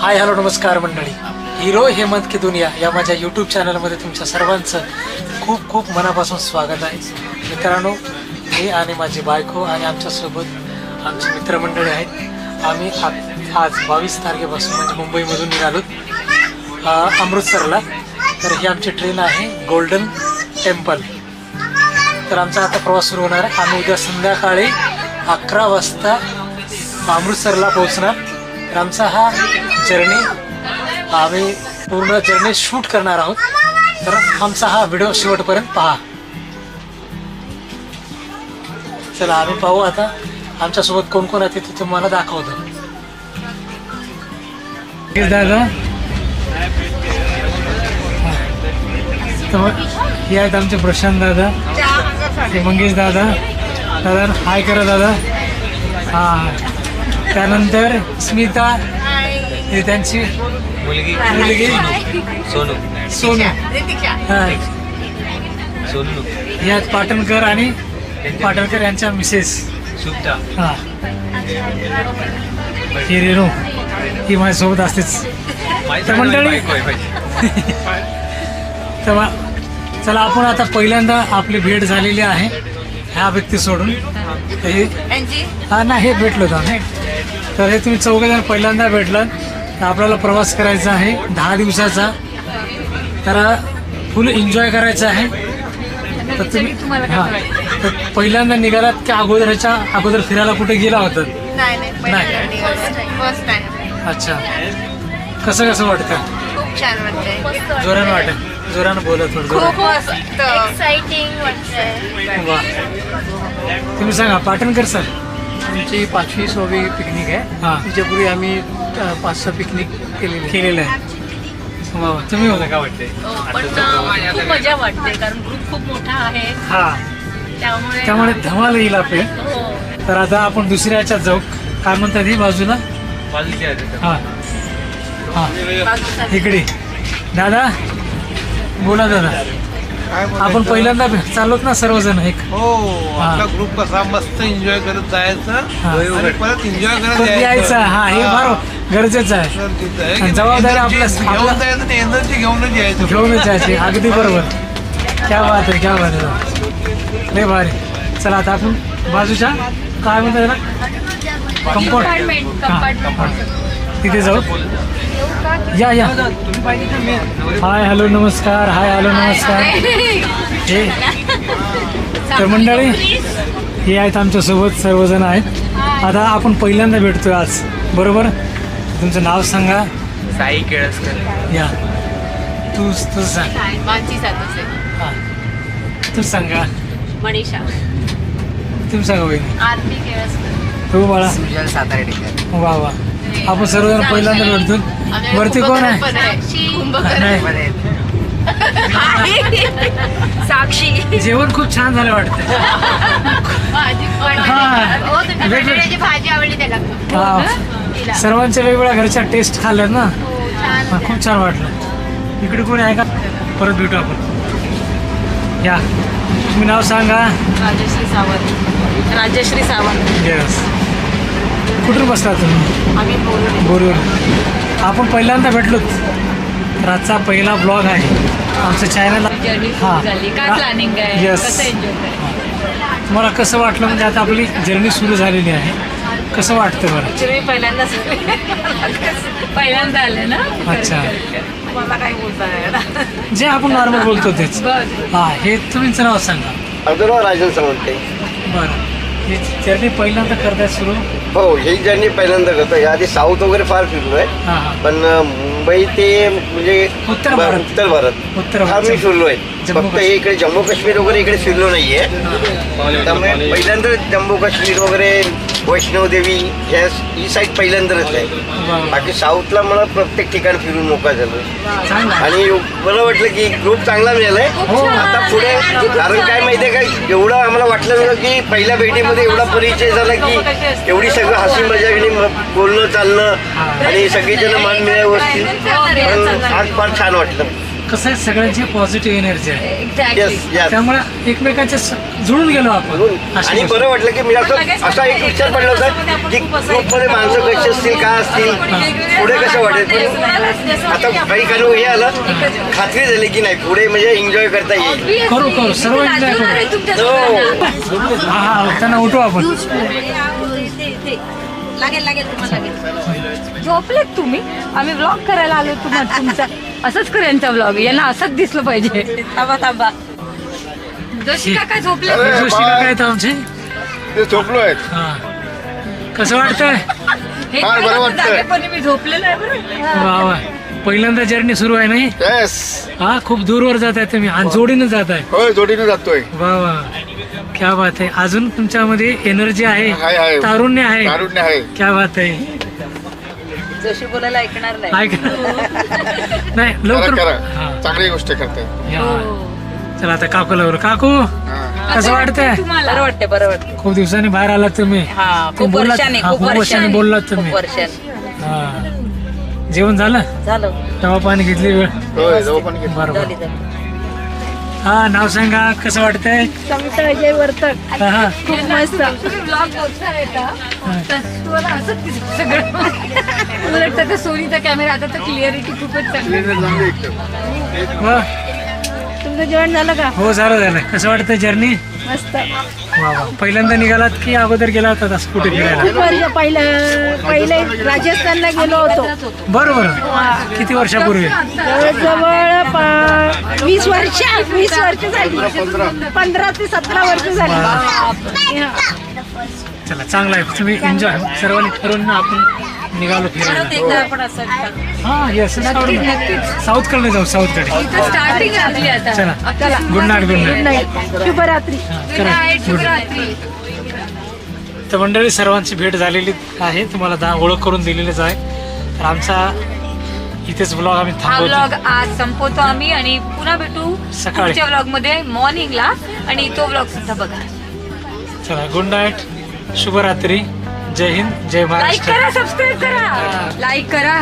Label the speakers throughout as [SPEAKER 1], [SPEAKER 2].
[SPEAKER 1] Hi hello नमस्कार मंडळी. Hero Hemant की दुनिया या माझ्या यूट्यूब चॅनलमध्ये तुमच्या सर्वांचं खूप खूप मनापासून स्वागत आहे. मित्रांनो मी आणि माझी बायको आणि आमच्यासोबत आमची मित्रमंडळी आहेत. आम्ही आज बावीस तारखेपासून म्हणजे मुंबईमधून निघालो. अमृतसरला. तर ही आमची ट्रेन आहे गोल्डन टेम्पल तर आमचा आता प्रवास सुरू होणार आहे. आम्ही उद्या संध्याकाळी अकरा वाजता अमृतसरला पोहोचणार. तर आमचा हा जर्नी आम्ही पूर्ण जर्नी शूट करणार आहोत. तर आमचा हा व्हिडिओ शेवटपर्यंत पहा. चला आम्ही पाहू आता आमच्यासोबत कोण कोण आहे ते तुम्हाला दाखवतो. दादा. तर मग हे आहेत आमचे प्रशांत दादा. हे मंगेश दादा. दादा हाय करा दादा. हा. त्यानंतर स्मिता हे त्यांची
[SPEAKER 2] मुलगी.
[SPEAKER 1] मुलगी.
[SPEAKER 2] सोनू.
[SPEAKER 1] सोनू. हा.
[SPEAKER 2] सोनू.
[SPEAKER 1] आहेत पाटणकर आणि पाटणकर यांच्या मिसेस.
[SPEAKER 2] सुप्ता.
[SPEAKER 1] हा. ही रेणू. ही माझ्यासोबत असतेच. तर मंडळी तर चला आपण आता पहिल्यांदा आपली भेट झालेली आहे. ह्या व्यक्ती सोडून हे हा ना हे भेटलो होतो आम्ही. तर हे तुम्ही चौघजण पहिल्यांदा भेटलं तर आपल्याला प्रवास करायचा आहे दहा दिवसाचा. तर फुल एन्जॉय करायचा आहे. तर तुम्ही हा. तर पहिल्यांदा निघालात की अगोदर ह्याच्या अगोदर फिरायला कुठे गेला होता?
[SPEAKER 3] नाही नाही
[SPEAKER 1] अच्छा. कसं कसं वाटतं? जोरानं वाटत जोरानं बोलत थोडं
[SPEAKER 3] खूप
[SPEAKER 1] जोरानं.
[SPEAKER 3] मस्त.
[SPEAKER 4] एक्साइटिंग वाटतंय
[SPEAKER 1] वा. तुम्ही सांगा पाटणकर सर.
[SPEAKER 5] आमची पाचवी सहावी पिकनिक आहे.
[SPEAKER 1] हां.
[SPEAKER 5] त्याच्यापूर्वी आम्ही अ, पाच सहा पिकनिक केलेली. आहे.
[SPEAKER 1] केलेलं आहे वा वा. तुम्ही
[SPEAKER 2] वाटते
[SPEAKER 4] पण अं, खूप मजा वाटते कारण ग्रुप खूप मोठा आहे.
[SPEAKER 1] हा.
[SPEAKER 4] त्यामुळे
[SPEAKER 1] त्यामुळे धमाल येईल आपले.
[SPEAKER 4] हो.
[SPEAKER 1] तर आता आपण दुसऱ्या ह्याच्यात जाऊ. काय म्हणतात ही बाजूला? हा. हा. इकडे. दादा? बोला दादा.
[SPEAKER 6] काय
[SPEAKER 1] आपण? पहिल्यांदा भे- चाललोत ना सर्वजण एक.
[SPEAKER 6] हो. आपला ग्रुप कसा मस्त एन्जॉय करत जायचं
[SPEAKER 1] हा.
[SPEAKER 6] आणि परत एन्जॉय करत
[SPEAKER 1] परत यायचं. हा हे फार गरजेचं आहे.
[SPEAKER 6] गरजेचं आहे.
[SPEAKER 1] आणि जबाबदारी
[SPEAKER 6] Energy
[SPEAKER 1] आपल्या-
[SPEAKER 6] घेऊन जायचं एनर्जी घेऊनच यायचं.
[SPEAKER 1] घेऊनच जायचे. अगदी बरोबर. क्या बात आहे क्या बात आहे लय भारी. चला आता आपण बाजूच्या काय म्हणतात
[SPEAKER 4] कंपार्टमेंट कंपार्टमेंट
[SPEAKER 1] तिथे जाऊ. या या. हाय हॅलो नमस्कार. हाय हॅलो नमस्कार. हे. तर मंडळी हे आहेत आमच्यासोबत सर्वजण आहेत. आता आपण पहिल्यांदा भेटतोय आज. बरोबर? तुमचं नाव सांगा.
[SPEAKER 2] साई केळसकर.
[SPEAKER 1] या. तू तू सांग. हां. तू सांगा.
[SPEAKER 4] मनीषा.
[SPEAKER 1] तुम्ही सांगा वहिनी
[SPEAKER 4] आरती केळसकर.
[SPEAKER 1] तू बाळा.
[SPEAKER 2] सुजल सातारेकर
[SPEAKER 1] वा वा. आपण सर्वजण पहिल्यांदा भेटतो वरती कोण आहे? नाही.
[SPEAKER 4] साक्षी.
[SPEAKER 1] जेवण खूप छान झालं वाटतं. हा. वेगवेग-
[SPEAKER 3] भाजी आवडली त्याला.
[SPEAKER 1] हा. सर्वांच्या वेगवेगळ्या घरच्या टेस्ट खाल्ल्यात ना? हा, खूप छान वाटलं. इकडे कोणी आहे का? परत भेटू आपण. या. तुम्ही नाव सांगा.
[SPEAKER 4] राजश्री सावंत. राजश्री सावंत.
[SPEAKER 1] येस कुठून बसला तुम्ही?
[SPEAKER 4] आम्ही बोलू
[SPEAKER 1] आपण पहिल्यांदा भेटलोत. तर आजचा पहिला ब्लॉग आहे. आमच्या चॅनलला
[SPEAKER 4] जर्नी
[SPEAKER 1] हा.
[SPEAKER 4] सुरू झाली. काय
[SPEAKER 1] हा.
[SPEAKER 4] प्लॅनिंग आहे?
[SPEAKER 1] Yes.
[SPEAKER 4] कसं एन्जॉय करायचं
[SPEAKER 1] तुम्हाला कसं वाटलं? म्हणजे आता आपली जर्नी सुरू झालेली आहे. कसं वाटतं बरं?
[SPEAKER 4] मी पहिल्यांदाच पहिल्यांदा आले ना?
[SPEAKER 1] अच्छा.
[SPEAKER 4] मला काही बोलता नाही.
[SPEAKER 1] जे आपण नॉर्मल बोलतो तेच.
[SPEAKER 4] बरं.
[SPEAKER 1] हा हे तुमचं नाव सांगा.
[SPEAKER 7] अर्धराव राजन सावंते.
[SPEAKER 1] बरं. ही जर्नी पहिल्यांदा करताय सुरू?
[SPEAKER 7] हो ही जर्नी पहिल्यांदा करतो आधी साऊथ वगैरे फार फिरलोय
[SPEAKER 1] हां हां.
[SPEAKER 7] पण अं, मुंबई ते म्हणजे
[SPEAKER 1] उत्तर
[SPEAKER 7] ब-
[SPEAKER 1] भारत.
[SPEAKER 7] उत्तर भारत.
[SPEAKER 1] उत्तर
[SPEAKER 7] फार मी
[SPEAKER 1] भारत.
[SPEAKER 7] फिरलोय
[SPEAKER 1] जम्मू
[SPEAKER 7] फक्त
[SPEAKER 1] काश्मीर.
[SPEAKER 7] हे इकडे जम्मू काश्मीर वगैरे इकडे फिरलो नाहीये. त्यामुळे पहिल्यांदा जम्मू काश्मीर वगैरे वैष्णवदेवी ह्या ही साईड पहिल्यांदाच आहे. बाकी साऊथला मला प्रत्येक ठिकाण फिरून मोकळा झालो. आणि बरं वाटलं की ग्रुप चांगला मिळालाय.
[SPEAKER 1] हो.
[SPEAKER 7] आता पुढे कारण काय माहितीये का एवढं आम्हाला वाटलं नव्हतं की पहिल्या भेटीमध्ये एवढा परिचय झाला की एवढी सगळं हसी मजाकनी म- बोलणं चालणं आणि सगळेजण मन मिळाल्या गोष्टी पण आज फार छान वाटलं.
[SPEAKER 1] कसं आहे सगळ्यांची पॉझिटिव्ह एनर्जी आहे.
[SPEAKER 4] Exactly.
[SPEAKER 7] येस येस
[SPEAKER 1] त्यामुळे एकमेकांच्या जुळून गेलो आपण.
[SPEAKER 7] आणि. बरं वाटलं की मी असं असा एक विचार पडला होता की ग्रुपमध्ये माणसं कशी असतील काय असतील? पुढे कसं वाटेल? पण आता काही काढून हे आलं खात्री झाली की नाही पुढे म्हणजे एन्जॉय करता येईल.
[SPEAKER 1] करू करू. सर्व एन्जॉय करू.
[SPEAKER 7] हो.
[SPEAKER 1] हा हा त्यांना उठू आपण.
[SPEAKER 3] लागेल लागेल तुम्हाला लागेल.
[SPEAKER 4] झोपलेत तुम्ही? आम्ही व्लॉग करायला आलो तुम्हाला तुमचा असंच कर यांचा व्लॉग यांना असंच दिसलं पाहिजे. थांबा थांबा. जोशी काका झोपले?
[SPEAKER 1] जोशी काका आहेत आमचे?
[SPEAKER 8] ते झोपलो आहेत.
[SPEAKER 1] हा. कसं वाटतंय?
[SPEAKER 4] हे
[SPEAKER 8] फार बरं वाटतंय.
[SPEAKER 4] जागेपणी मी झोपलेलं आहे बरं.
[SPEAKER 1] वा वा. पहिल्यांदा जर्नी सुरू आहे नाही?
[SPEAKER 8] येस
[SPEAKER 1] हा खूप दूरवर जात आहे तुम्ही. आणि जोडीनं जात आहे
[SPEAKER 8] होय जोडीने जातोय.
[SPEAKER 1] वा वा. क्या बात आहे. अजून तुमच्यामध्ये एनर्जी आहे?
[SPEAKER 8] आहे आहे?
[SPEAKER 1] तारुण्य आहे. क्या बात आहे.
[SPEAKER 4] जोशी बोलायला ऐकणार नाही.
[SPEAKER 1] ऐक नाही
[SPEAKER 8] करा
[SPEAKER 1] लवकर
[SPEAKER 8] करा
[SPEAKER 1] हा,
[SPEAKER 8] चांगली गोष्ट करताय.
[SPEAKER 1] या. चला आता काकू लवकर काकू
[SPEAKER 8] हा.
[SPEAKER 1] कसं वाटतंय?
[SPEAKER 4] बरं वाटते बरं वाटते
[SPEAKER 1] खूप दिवसांनी बाहेर आलात तुम्ही.
[SPEAKER 4] हा खूप
[SPEAKER 1] बोललात-
[SPEAKER 4] वर्षाने
[SPEAKER 1] हा,
[SPEAKER 4] खूप
[SPEAKER 1] वर्षाने बोललात तुम्ही.
[SPEAKER 4] खूप वर्षाने.
[SPEAKER 1] हा. जेवण झालं?
[SPEAKER 4] झालं.
[SPEAKER 1] तेव्हा पाणी घेतली वेळ.
[SPEAKER 8] होय पण.
[SPEAKER 1] बरोबर.
[SPEAKER 4] झाली झाली.
[SPEAKER 1] हा नाव सांगा कसं वाटतंय?
[SPEAKER 4] वर्तक.
[SPEAKER 1] हा, हा.
[SPEAKER 4] खूप मस्त. तर सोनीचा कॅमेरा आता तर क्लिअरिटी खूपच चांगली.
[SPEAKER 1] वा.
[SPEAKER 4] जेवण झालं का?
[SPEAKER 1] हो झालं झालं. कसं वाटतं जर्नी
[SPEAKER 4] मस्त.
[SPEAKER 1] वा वा. पहिल्यांदा निघालात की अगोदर गेला होता कुठे फिरायला?
[SPEAKER 9] वर्ष पहिलं पहिले राजस्थानला गेलो होतो.
[SPEAKER 1] बरोबर. किती वर्षापूर्वी?
[SPEAKER 9] जवळजवळ प- वीस वर्ष वीस वर्ष झाली. पंधरा ते सतरा वर्ष झाली.
[SPEAKER 1] चला चांगला आहे. तुम्ही एन्जॉय सर्वांनी ठरवून आपण निघालो फिरायला.
[SPEAKER 4] आपण असं
[SPEAKER 1] हा येस साऊथकडे जाऊ
[SPEAKER 4] साऊथकडे.
[SPEAKER 1] चला. गुड नाईट गुड नाईट
[SPEAKER 9] शुभरात्री.
[SPEAKER 1] तर मंडळी सर्वांची भेट झालेली आहे. तुम्हाला दा ओळख करून दिलेलीच आहे. तर आमचा इथेच ब्लॉग आम्ही
[SPEAKER 4] व्लॉग आज संपवतो आम्ही आणि पुन्हा भेटू
[SPEAKER 1] सकाळी.
[SPEAKER 4] पुढच्या व्लॉगमध्ये मॉर्निंगला आणि तो व्लॉग सुद्धा बघा.
[SPEAKER 1] चला गुड नाईट शुभरात्री. जय हिंद जय
[SPEAKER 4] लाईक
[SPEAKER 1] महाराष्ट्र
[SPEAKER 4] करा सबस्क्राईब करा. लाईक करा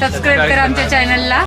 [SPEAKER 4] सबस्क्राईब करा आमच्या चॅनलला